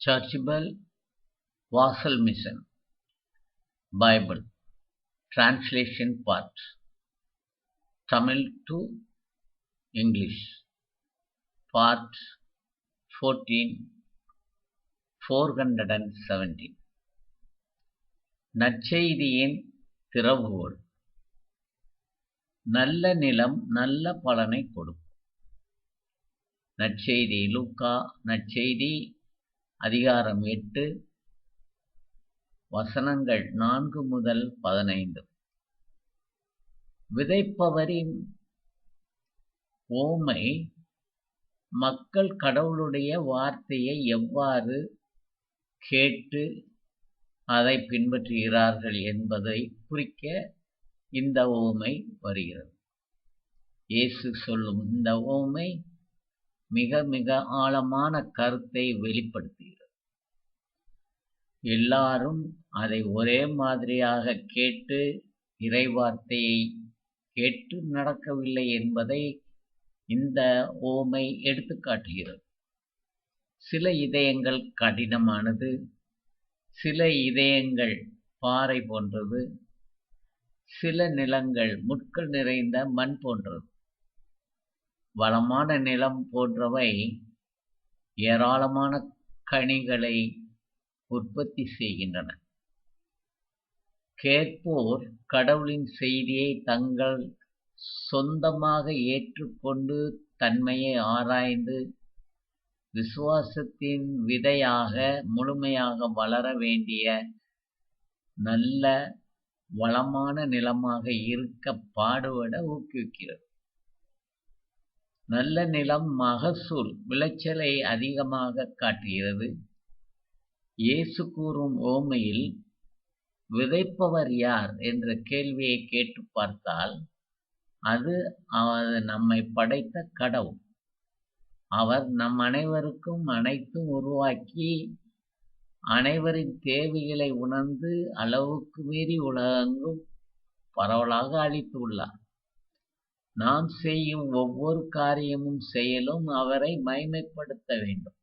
சர்ச்சிபல் வாசல் mission Bible translation part Tamil to English part fourteen four hundred and seventeen நற்செய்தியின் திறவுகோள் நல்ல நிலம் நல்ல பலனை கொடுக்கும் நற்செய்தி லூக்கா நற்செய்தி அதிகாரம் எட்டு. வசனங்கள் நான்கு முதல் பதினைந்து. விதைப்பவரின் ஓமை மக்கள் கடவுளுடைய வார்த்தையை எவ்வாறு கேட்டு அதை பின்பற்றுகிறார்கள் என்பதை குறிக்க இந்த ஓமை வருகிறது. இயேசு சொல்லும் இந்த ஓமை மிக மிக ஆழமான கருத்தை வெளிப்படுத்துகிறது. எல்லாரும் அதை ஒரே மாதிரியாக கேட்டு இறைவார்த்தையை கேட்டு நடக்கவில்லை என்பதை இந்த ஓமை எடுத்துக்காட்டுகிறது சில இதயங்கள் கடினமானது சில இதயங்கள் பாறை போன்றது சில நிலங்கள் முட்கள் நிறைந்த மண் போன்றது. வளமான நிலம் போன்றவை ஏராளமான கனிகளை உற்பத்தி செய்கின்றன. கேட்போர் கடவுளின் செய்தியை தங்கள் சொந்தமாக ஏற்றுக்கொண்டு தன்மையை ஆராய்ந்து விசுவாசத்தின் விதையாக முழுமையாக வளர வேண்டிய நல்ல வளமான நிலமாக இருக்க பாடுபட ஊக்குவிக்கிறது. நல்ல நிலம் மகசூல் விளைச்சலை அதிகமாக காட்டுகிறது. இயேசு கூறும் ஓமையில் விதைப்பவர் யார்? என்ற கேள்வியை கேட்டு பார்த்தால் அது அவர் நம்மை படைத்த கடவுள். அவர் நம் அனைவருக்கும் அனைத்தும் உருவாக்கி அனைவரின் தேவைகளை உணர்ந்து அளவுக்கு மீறி உலகெங்கும் பரவலாக அளித்துள்ளார் நாம் செய்யும் ஒவ்வொரு காரியமும் செயலும் அவரை மைமைப்படுத்த வேண்டும்.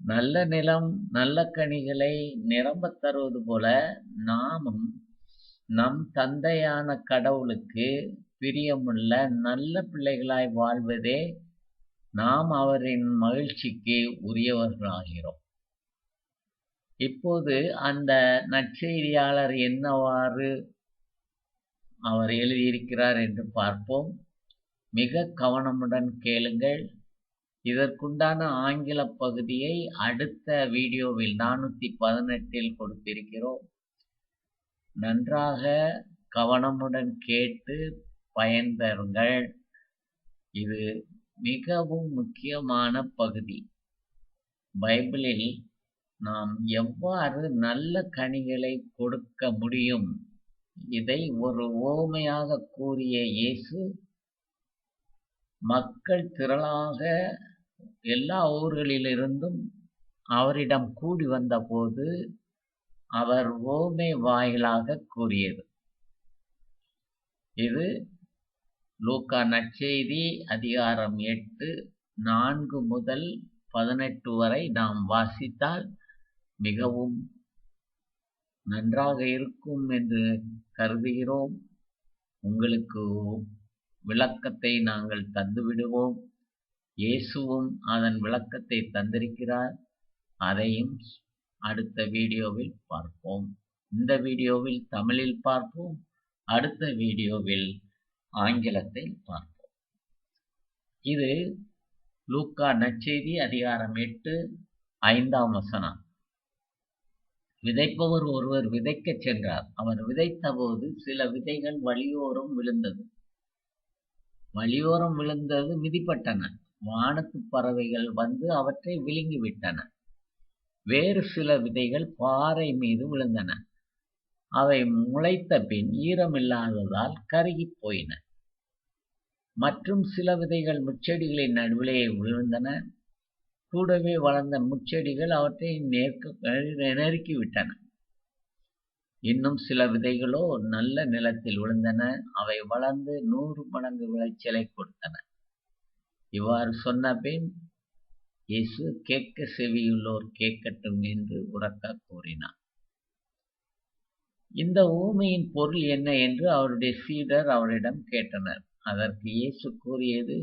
நல்ல நிலம் நல்ல கனிகளை நிரம்ப தருவது போல நாமும் நம் தந்தையான கடவுளுக்கு பிரியமுள்ள நல்ல பிள்ளைகளாய் வாழ்வதே நாம் அவரின் மகிழ்ச்சிக்கு உரியவர்களாகிறோம். இப்போது அந்த நற்செய்தியாளர் என்னவாறு அவர் எழுதியிருக்கிறார் என்று பார்ப்போம். மிக கவனமுடன் கேளுங்கள். இதற்குண்டான ஆங்கில பகுதியை அடுத்த வீடியோவில் நானூற்றி பதினெட்டில் கொடுத்திருக்கிறோம். நன்றாக கவனமுடன் கேட்டு பயன்பெறுங்கள் இது மிகவும் முக்கியமான பகுதி. பைபிளில் நாம் எவ்வாறு நல்ல கனிகளை கொடுக்க முடியும்? இதை ஒரு ஓமையாக கூறிய இயேசு மக்கள் திரளாக எல்லா ஊர்களிலிருந்தும் அவரிடம் கூடி வந்தபோது அவர் ஓமை வாயிலாக கூறியது. இது லூக்கா நற்செய்தி அதிகாரம் எட்டு நான்கு முதல் பதினெட்டு வரை நாம் வாசித்தால் மிகவும் நன்றாக இருக்கும் என்று கருதுகிறோம். உங்களுக்கு விளக்கத்தை நாங்கள் தந்துவிடுவோம். இயேசுவும் அதன் விளக்கத்தை தந்திருக்கிறார். அதையும் அடுத்த வீடியோவில் பார்ப்போம். இந்த வீடியோவில் தமிழில் பார்ப்போம். அடுத்த வீடியோவில் ஆங்கிலத்தில் பார்ப்போம். இது லூக்கா நற்செய்தி அதிகாரம் எட்டு ஐந்தாம் வசனம். விதைப்பவர் ஒருவர் விதைக்கச் சென்றார். அவர் விதைத்தபோது சில விதைகள் வழியோரம் விழுந்தது. வழியோரம் விழுந்தது மிதிப்பட்டன. வானத்து பறவைகள் வந்து அவற்றை விழுங்கிவிட்டன. வேறு சில விதைகள் பாறை மீது விழுந்தன. அவை முளைத்த பின் ஈரமில்லாததால் கருகி போயின. மற்றும் சில விதைகள் முச்செடிகளின் நடுவிலே விழுந்தன. கூடவே வளர்ந்த முச்செடிகள் அவற்றை நேர்க்க நெருக்கிவிட்டன இன்னும் சில விதைகளோ நல்ல நிலத்தில் விழுந்தன. அவை வளர்ந்து நூறு மடங்கு விளைச்சலை கொடுத்தன. இவ்வாறு சொன்ன பின் இயேசு கேட்க செவியுள்ளோர் கேட்கட்டும் என்று உறக்க கூறினார். இந்த ஊமையின் பொருள் என்ன என்று அவருடைய சீடர் அவரிடம் கேட்டனர். அதற்கு இயேசு கூறியது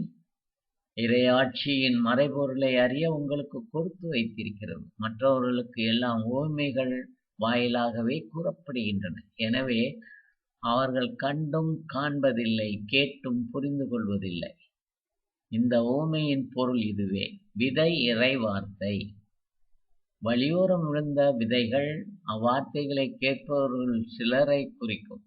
இறையாட்சியின் மறைபொருளை அறிய உங்களுக்கு கொடுத்து வைத்திருக்கிறது. மற்றவர்களுக்கு எல்லாம் ஓமைகள் வாயிலாகவே கூறப்படுகின்றன. எனவே அவர்கள் கண்டும் காண்பதில்லை கேட்டும் புரிந்து கொள்வதில்லை. இந்த ஓமையின் பொருள் இதுவே. விதை இறை வார்த்தை. வழியோரம் விழுந்த விதைகள் அவ்வார்த்தைகளை கேட்பவர்கள் சிலரை குறிக்கும்.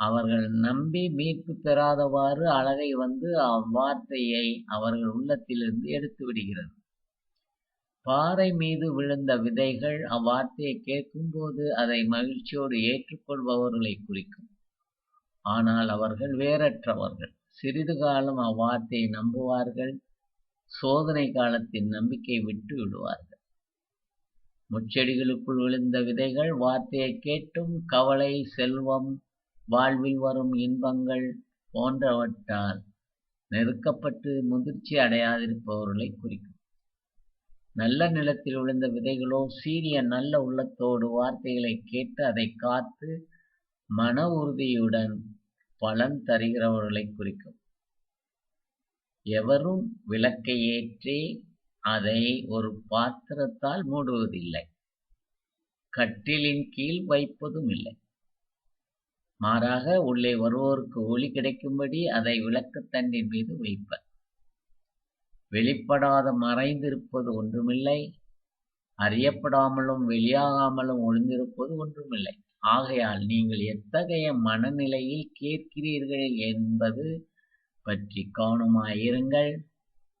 அவர்கள் நம்பி மீட்பு பெறாதவாறு அழகை வந்து அவ்வார்த்தையை அவர்கள் உள்ளத்திலிருந்து எடுத்து விடுகிறது பாறை மீது விழுந்த விதைகள் அவ்வார்த்தையை கேட்கும்போது அதை மகிழ்ச்சியோடு ஏற்றுக்கொள்பவர்களை குறிக்கும். ஆனால் அவர்கள் வேறற்றவர்கள். சிறிது காலம் அவ்வார்த்தையை நம்புவார்கள். சோதனை காலத்தின் நம்பிக்கை விட்டு விடுவார்கள். முச்செடிகளுக்குள் விழுந்த விதைகள் வார்த்தையை கேட்டும் கவலை செல்வம் வாழ்வில் வரும் இன்பங்கள் போன்றவற்றால் நெருக்கப்பட்டு முதிர்ச்சி அடையாதிருப்பவர்களை குறிக்கும். நல்ல நிலத்தில் விழுந்த விதைகளோ சீரிய நல்ல உள்ளத்தோடு வார்த்தைகளை கேட்டு அதை காத்து மன உறுதியுடன் பலன் தருகிறவர்களை குறிக்கும். எவரும் விளக்கை ஏற்றி அதை ஒரு பாத்திரத்தால் மூடுவதில்லை. கட்டிலின் கீழ் வைப்பதும் இல்லை. மாறாக உள்ளே வருவோருக்கு ஒளி கிடைக்கும்படி அதை விளக்குத்தண்டின் மீது வைப்பர். வெளிப்படாத மறைந்திருப்பது ஒன்றுமில்லை. அறியப்படாமலும் வெளியாகாமலும் ஒளிந்திருப்பது ஒன்றுமில்லை. ஆகையால் நீங்கள் எத்தகைய மனநிலையில் கேட்கிறீர்கள் என்பது பற்றி கவனமாயிருங்கள்.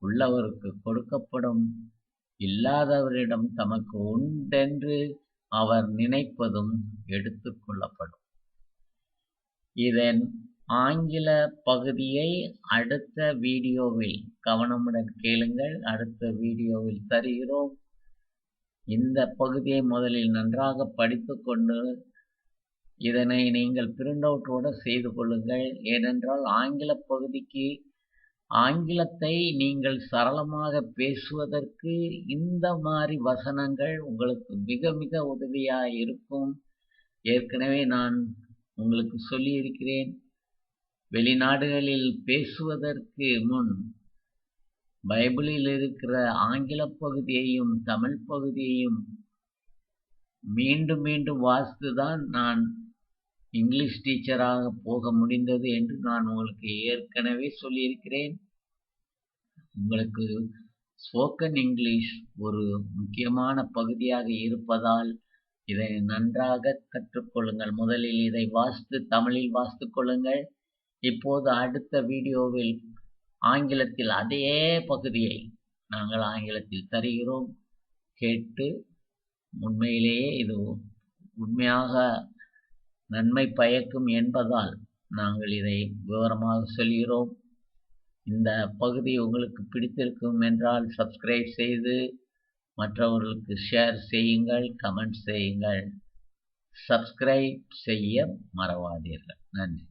உள்ளவருக்கு கொடுக்கப்படும் இல்லாதவரிடம் தமக்கு உண்டென்று அவர் நினைப்பதும் எடுத்துக்கொள்ளப்படும் இதன் ஆங்கில பகுதியை அடுத்த வீடியோவில் கவனமுடன் கேளுங்கள். அடுத்த வீடியோவில் தருகிறோம். இந்த பகுதியை முதலில் நன்றாக படித்துக்கொண்டு இதனை நீங்கள் பிரிண்ட் அவுட்டோடு செய்து கொள்ளுங்கள். ஏனென்றால் ஆங்கில பகுதிக்கு ஆங்கிலத்தை நீங்கள் சரளமாக பேசுவதற்கு இந்த மாதிரி வசனங்கள் உங்களுக்கு மிக மிக உதவியாக இருக்கும். ஏற்கனவே நான் உங்களுக்கு சொல்லியிருக்கிறேன். வெளிநாடுகளில் பேசுவதற்கு முன் பைபிளில் இருக்கிற ஆங்கில பகுதியையும் தமிழ் பகுதியையும் மீண்டும் மீண்டும் வாசித்து தான் நான் இங்கிலீஷ் டீச்சராக போக முடிந்தது என்று நான் உங்களுக்கு ஏற்கனவே சொல்லியிருக்கிறேன். உங்களுக்கு ஸ்போக்கன் இங்கிலீஷ் ஒரு முக்கியமான பகுதியாக இருப்பதால் இதை நன்றாக கற்றுக்கொள்ளுங்கள். முதலில் இதை வாசித்து தமிழில் வாசித்து கொள்ளுங்கள். இப்போது அடுத்த வீடியோவில் ஆங்கிலத்தில் அதே பகுதியை நாங்கள் ஆங்கிலத்தில் தருகிறோம். கேட்டு உண்மையிலேயே இது உண்மையாக நன்மை பயக்கும் என்பதால் நாங்கள் இதை விவரமாக சொல்கிறோம். இந்த பகுதி உங்களுக்கு பிடித்திருக்கும் என்றால் சப்ஸ்கிரைப் செய்து மற்றவர்களுக்கு ஷேர் செய்யுங்கள் கமெண்ட் செய்யுங்கள். சப்ஸ்கிரைப் செய்ய மறவாதீர்கள். நன்றி.